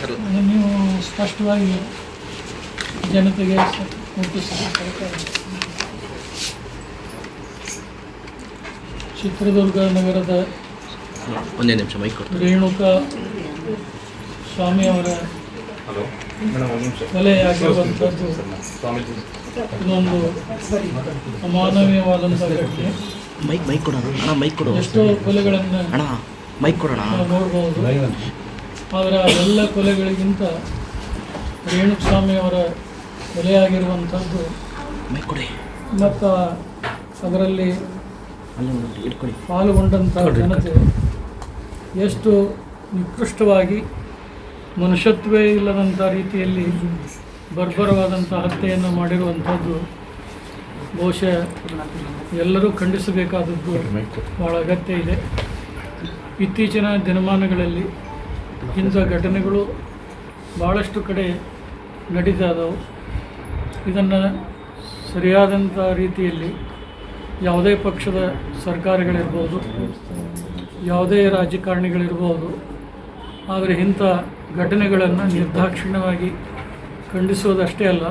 Sir. ನೀವು ಸ್ಪಷ್ಟವಾಗಿ ಜನತೆಗೆ ಚಿತ್ರದುರ್ಗ ನಗರದ ಒಂದೇ ನಿಮಿಷ ಮೈಕ್ ಕೊಡ್ತೀನಿ. ರೇಣುಕಾ ಸ್ವಾಮಿಯವರ ಕೊಲೆಯಾಗಿರುವಂಥದ್ದು ಇದೊಂದು ಅಮಾನವೀಯವಾದಂಥ ಘಟನೆ ಮೈಕ್ ಮೈಕ್ ಕೊಡೋಣ ಅಣ್ಣ ಮೈಕ್ ಕೊಡು. ಎಷ್ಟೋ ಕೊಲೆಗಳನ್ನು ಅಣ್ಣ ಮೈಕ್ ಕೊಡೋಣ. ನೋಡ್ಬೋದು. ಆದರೆ ಅವೆಲ್ಲ ಕೊಲೆಗಳಿಗಿಂತ ರೇಣುಕಸ್ವಾಮಿಯವರ ಕೊಲೆಯಾಗಿರುವಂಥದ್ದು ಮತ್ತು ಅದರಲ್ಲಿ ಪಾಲ್ಗೊಂಡಂಥ ಜನತೆ ಎಷ್ಟು ನಿಕೃಷ್ಟವಾಗಿ ಮನುಷ್ಯತ್ವೇ ಇಲ್ಲದಂಥ ರೀತಿಯಲ್ಲಿ ಬರ್ಬರವಾದಂಥ ಹತ್ಯೆಯನ್ನು ಮಾಡಿರುವಂಥದ್ದು ಬಹುಶಃ ಎಲ್ಲರೂ ಖಂಡಿಸಬೇಕಾದದ್ದು ಭಾಳ ಅಗತ್ಯ ಇದೆ. ಇತ್ತೀಚಿನ ದಿನಮಾನಗಳಲ್ಲಿ ಇಂಥ ಘಟನೆಗಳು ಭಾಳಷ್ಟು ಕಡೆ ನಡೀತಾ ಇದನ್ನು ಸರಿಯಾದಂಥ ರೀತಿಯಲ್ಲಿ ಯಾವುದೇ ಪಕ್ಷದ ಸರ್ಕಾರಗಳಿರ್ಬೋದು, ಯಾವುದೇ ರಾಜಕಾರಣಿಗಳಿರ್ಬೋದು, ಆದರೆ ಇಂಥ ಘಟನೆಗಳನ್ನು ನಿರ್ದಾಕ್ಷಿಣ್ಯವಾಗಿ ಖಂಡಿಸೋದಷ್ಟೇ ಅಲ್ಲ,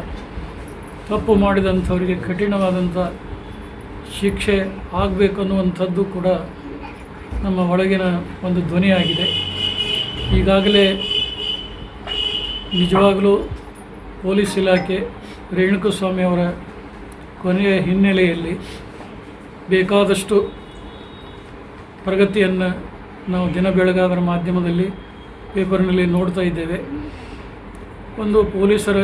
ತಪ್ಪು ಮಾಡಿದಂಥವರಿಗೆ ಕಠಿಣವಾದಂಥ ಶಿಕ್ಷೆ ಆಗಬೇಕು ಅನ್ನುವಂಥದ್ದು ಕೂಡ ನಮ್ಮ ಒಳಗಿನ ಒಂದು ಧ್ವನಿಯಾಗಿದೆ. ಈಗಾಗಲೇ ನಿಜವಾಗಲೂ ಪೊಲೀಸ್ ಇಲಾಖೆ ರೇಣುಕಸ್ವಾಮಿ ಅವರ ಕೊನೆಯ ಹಿನ್ನೆಲೆಯಲ್ಲಿ ಬೇಕಾದಷ್ಟು ಪ್ರಗತಿಯನ್ನು ನಾವು ದಿನ ಬೆಳಗಾದರ ಮಾಧ್ಯಮದಲ್ಲಿ ಪೇಪರ್ನಲ್ಲಿ ನೋಡ್ತಾ ಇದ್ದೇವೆ. ಒಂದು ಪೊಲೀಸರ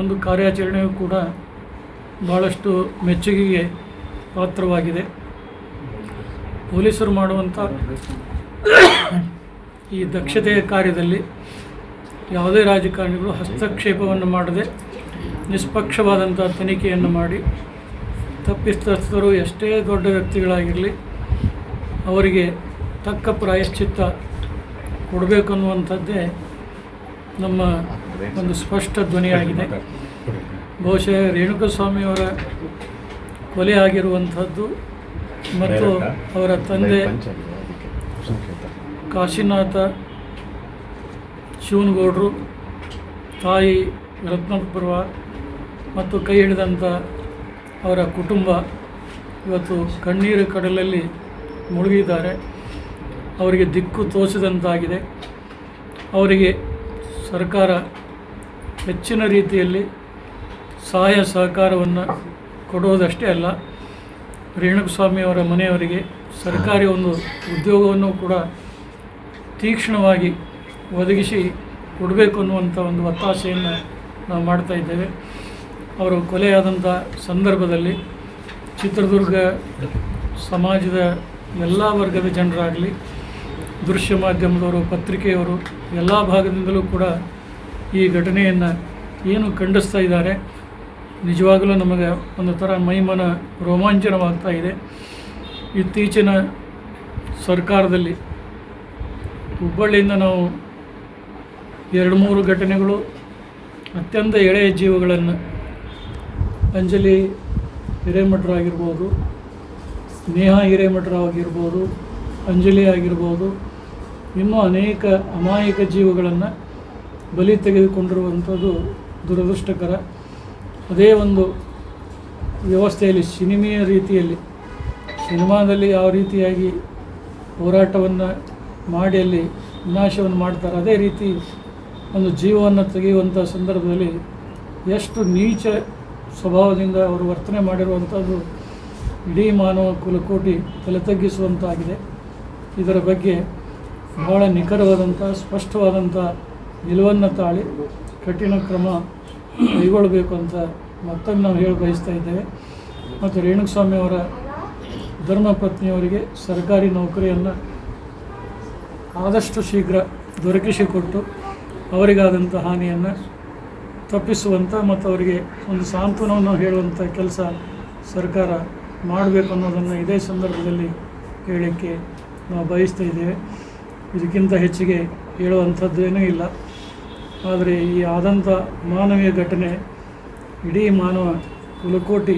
ಒಂದು ಕಾರ್ಯಾಚರಣೆಯು ಕೂಡ ಭಾಳಷ್ಟು ಮೆಚ್ಚುಗೆಗೆ ಪಾತ್ರವಾಗಿದೆ. ಪೊಲೀಸರು ಮಾಡುವಂಥ ಈ ದಕ್ಷತೆಯ ಕಾರ್ಯದಲ್ಲಿ ಯಾವುದೇ ರಾಜಕಾರಣಿಗಳು ಹಸ್ತಕ್ಷೇಪವನ್ನು ಮಾಡದೆ ನಿಷ್ಪಕ್ಷವಾದಂಥ ತನಿಖೆಯನ್ನು ಮಾಡಿ ತಪ್ಪಿತಸ್ಥರು ಎಷ್ಟೇ ದೊಡ್ಡ ವ್ಯಕ್ತಿಗಳಾಗಿರಲಿ ಅವರಿಗೆ ತಕ್ಕ ಪ್ರಾಯಶ್ಚಿತ್ತ ಕೊಡಬೇಕು ಅನ್ನುವಂಥದ್ದೇ ನಮ್ಮ ಒಂದು ಸ್ಪಷ್ಟ ಧ್ವನಿಯಾಗಿದೆ. ಬಹುಶಃ ರೇಣುಕಸ್ವಾಮಿಯವರ ಕೊಲೆ ಆಗಿರುವಂಥದ್ದು ಮತ್ತು ಅವರ ತಂದೆ ಕಾಶಿನಾಥ, ಶಿವನಗೌಡರು, ತಾಯಿ ರತ್ನಪುರ ಮತ್ತು ಕೈ ಹಿಡಿದಂಥ ಅವರ ಕುಟುಂಬ ಇವತ್ತು ಕಣ್ಣೀರು ಕಡಲಲ್ಲಿ ಮುಳುಗಿದ್ದಾರೆ. ಅವರಿಗೆ ದಿಕ್ಕು ತೋಚದಂತಾಗಿದೆ ಅವರಿಗೆ ಸರ್ಕಾರ ಹೆಚ್ಚಿನ ರೀತಿಯಲ್ಲಿ ಸಹಾಯ ಸಹಕಾರವನ್ನು ಕೊಡುವುದಷ್ಟೇ ಅಲ್ಲ ರೇಣುಕಸ್ವಾಮಿಯವರ ಮನೆಯವರಿಗೆ ಸರ್ಕಾರಿ ಒಂದು ಉದ್ಯೋಗವನ್ನು ಕೂಡ ತೀಕ್ಷ್ಣವಾಗಿ ಒದಗಿಸಿ ಕೊಡಬೇಕು ಅನ್ನುವಂಥ ಒಂದು ಒತ್ತಾಸೆಯನ್ನು ನಾವು ಮಾಡ್ತಾ ಇದ್ದೇವೆ. ಅವರು ಕೊಲೆಯಾದಂಥ ಸಂದರ್ಭದಲ್ಲಿ ಚಿತ್ರದುರ್ಗ ಸಮಾಜದ ಎಲ್ಲ ವರ್ಗದ ಜನರಾಗಲಿ, ದೃಶ್ಯ ಮಾಧ್ಯಮದವರು, ಪತ್ರಿಕೆಯವರು ಎಲ್ಲ ಭಾಗದಿಂದಲೂ ಕೂಡ ಈ ಘಟನೆಯನ್ನು ಏನು ಖಂಡಿಸ್ತಾ ಇದ್ದಾರೆ, ನಿಜವಾಗಲೂ ನಮಗೆ ಒಂದು ಥರ ಮೈಮನ ರೋಮಾಂಚನವಾಗ್ತಾ ಇದೆ. ಇತ್ತೀಚಿನ ಸರ್ಕಾರದಲ್ಲಿ ಹುಬ್ಬಳ್ಳಿಯಿಂದ ನಾವು ಎರಡು ಮೂರು ಘಟನೆಗಳು, ಅತ್ಯಂತ ಎಳೆಯ ಜೀವಗಳನ್ನು, ಅಂಜಲಿ ಹಿರೇಮಠರಾಗಿರ್ಬೋದು, ನೇಹಾ ಹಿರೇಮಠರಾಗಿರ್ಬೋದು, ಅಂಜಲಿ ಆಗಿರ್ಬೋದು, ಇನ್ನೂ ಅನೇಕ ಅಮಾಯಕ ಜೀವಗಳನ್ನು ಬಲಿ ತೆಗೆದುಕೊಂಡಿರುವಂಥದ್ದು ದುರದೃಷ್ಟಕರ. ಅದೇ ಒಂದು ವ್ಯವಸ್ಥೆಯಲ್ಲಿ, ಸಿನಿಮೆಯ ರೀತಿಯಲ್ಲಿ, ಸಿನಿಮಾದಲ್ಲಿ ಯಾವ ರೀತಿಯಾಗಿ ಹೋರಾಟವನ್ನು ಮಾಡಿ ಅಲ್ಲಿ ವಿನಾಶವನ್ನು ಮಾಡ್ತಾರೆ. ಅದೇ ರೀತಿ ಒಂದು ಜೀವವನ್ನು ತೆಗೆಯುವಂಥ ಸಂದರ್ಭದಲ್ಲಿ ಎಷ್ಟು ನೀಚ ಸ್ವಭಾವದಿಂದ ಅವರು ವರ್ತನೆ ಮಾಡಿರುವಂಥದ್ದು ಇಡೀ ಮಾನವ ಕುಲಕೋಟಿ ತಲೆ ತಗ್ಗಿಸುವಂತಾಗಿದೆ. ಇದರ ಬಗ್ಗೆ ಬಹಳ ನಿಖರವಾದಂಥ, ಸ್ಪಷ್ಟವಾದಂಥ ನಿಲುವನ್ನು ತಾಳಿ ಕಠಿಣ ಕ್ರಮ ಕೈಗೊಳ್ಳಬೇಕು ಅಂತ ಮತ್ತೊಮ್ಮೆ ನಾವು ಹೇಳಿ ಬಯಸ್ತಾ ಇದ್ದೇವೆ. ಮತ್ತು ರೇಣುಕಸ್ವಾಮಿ ಅವರ ಧರ್ಮಪತ್ನಿಯವರಿಗೆ ಸರ್ಕಾರಿ ನೌಕರಿಯನ್ನು ಆದಷ್ಟು ಶೀಘ್ರ ದೊರಕಿಸಿಕೊಟ್ಟು ಅವರಿಗಾದಂಥ ಹಾನಿಯನ್ನು ತಪ್ಪಿಸುವಂಥ ಮತ್ತು ಅವರಿಗೆ ಒಂದು ಸಾಂತ್ವನವನ್ನು ಹೇಳುವಂಥ ಕೆಲಸ ಸರ್ಕಾರ ಮಾಡಬೇಕು ಅನ್ನೋದನ್ನು ಇದೇ ಸಂದರ್ಭದಲ್ಲಿ ಹೇಳಲಿಕ್ಕೆ ನಾವು ಬಯಸ್ತಾ ಇದ್ದೇವೆ. ಇದಕ್ಕಿಂತ ಹೆಚ್ಚಿಗೆ ಹೇಳುವಂಥದ್ದೇನೂ ಇಲ್ಲ. ಆದರೆ ಈ ಆದಂಥ ಮಾನವೀಯ ಘಟನೆ ಇಡೀ ಮಾನವ ಕುಲಕೋಟಿ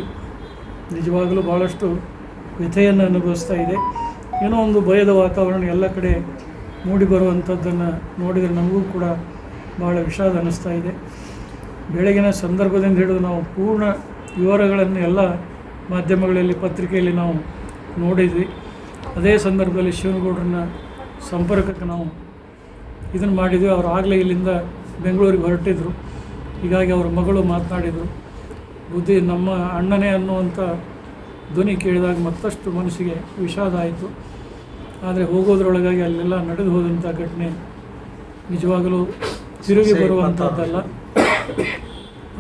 ನಿಜವಾಗಲೂ ಭಾಳಷ್ಟು ವ್ಯಥೆಯನ್ನು ಅನುಭವಿಸ್ತಾ ಇದೆ. ಏನೋ ಒಂದು ಭಯದ ವಾತಾವರಣ ಎಲ್ಲ ಕಡೆ ಮೂಡಿ ಬರುವಂಥದ್ದನ್ನು ನೋಡಿದರೆ ನಮಗೂ ಕೂಡ ಭಾಳ ವಿಷಾದ ಅನ್ನಿಸ್ತಾ ಇದೆ. ಬೆಳಗಿನ ಸಂದರ್ಭದಿಂದ ಹಿಡಿದು ನಾವು ಪೂರ್ಣ ವಿವರಗಳನ್ನು ಎಲ್ಲ ಮಾಧ್ಯಮಗಳಲ್ಲಿ, ಪತ್ರಿಕೆಯಲ್ಲಿ ನಾವು ನೋಡಿದ್ವಿ. ಅದೇ ಸಂದರ್ಭದಲ್ಲಿ ಶಿವನಗೌಡರನ್ನ ಸಂಪರ್ಕಕ್ಕೆ ನಾವು ಇದನ್ನು ಮಾಡಿದ್ವಿ. ಅವರು ಆಗಲೇ ಇಲ್ಲಿಂದ ಬೆಂಗಳೂರಿಗೆ ಹೊರಟಿದ್ರು. ಹೀಗಾಗಿ ಅವರ ಮಗಳು ಮಾತನಾಡಿದರು. ಬುದ್ಧಿ ನಮ್ಮ ಅಣ್ಣನೇ ಅನ್ನುವಂಥ ಧ್ವನಿ ಕೇಳಿದಾಗ ಮತ್ತಷ್ಟು ಮನಸ್ಸಿಗೆ ವಿಷಾದ ಆಯಿತು. ಆದರೆ ಹೋಗೋದ್ರೊಳಗಾಗಿ ಅಲ್ಲೆಲ್ಲ ನಡೆದು ಹೋದಂಥ ಘಟನೆ ನಿಜವಾಗಲೂ ತಿರುಗಿ ಬರುವಂಥದ್ದಲ್ಲ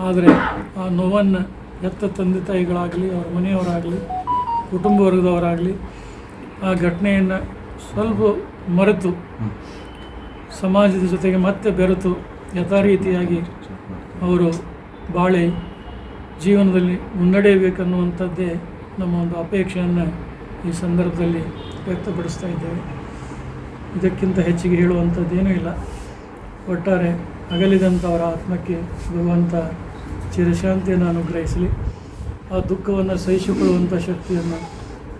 ಆದರೆ ಆ ನೋವನ್ನು ಹೆತ್ತ ತಂದೆ ತಾಯಿಗಳಾಗಲಿ ಅವ್ರ ಮನೆಯವರಾಗಲಿ ಕುಟುಂಬ ವರ್ಗದವರಾಗಲಿ ಆ ಘಟನೆಯನ್ನು ಸ್ವಲ್ಪ ಮರೆತು ಸಮಾಜದ ಜೊತೆಗೆ ಮತ್ತೆ ಬೆರೆತು ಯಥಾರೀತಿಯಾಗಿ ಅವರು ಬಾಳೆ ಜೀವನದಲ್ಲಿ ಮುನ್ನಡೆಯಬೇಕನ್ನುವಂಥದ್ದೇ ನಮ್ಮ ಒಂದು ಅಪೇಕ್ಷೆಯನ್ನು ಈ ಸಂದರ್ಭದಲ್ಲಿ ವ್ಯಕ್ತಪಡಿಸ್ತಾ ಇದ್ದೇವೆ. ಇದಕ್ಕಿಂತ ಹೆಚ್ಚಿಗೆ ಹೇಳುವಂಥದ್ದೇನೂ ಇಲ್ಲ. ಒಟ್ಟಾರೆ ಅಗಲಿದಂಥವರ ಆತ್ಮಕ್ಕೆ ಭಗವಂತ ಚಿರಶಾಂತಿಯನ್ನು ಅನುಗ್ರಹಿಸಲಿ. ಆ ದುಃಖವನ್ನು ಸಹಿಸಿಕೊಳ್ಳುವಂಥ ಶಕ್ತಿಯನ್ನು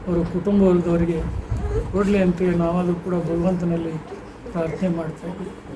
ಅವರ ಕುಟುಂಬ ವರ್ಗದವರಿಗೆ ಕೊಡಲಿ ಅಂತೇಳಿ ನಾವಾದರೂ ಕೂಡ ಭಗವಂತನಲ್ಲಿ ಪ್ರಾರ್ಥನೆ ಮಾಡ್ತಾ ಇದ್ದೀವಿ.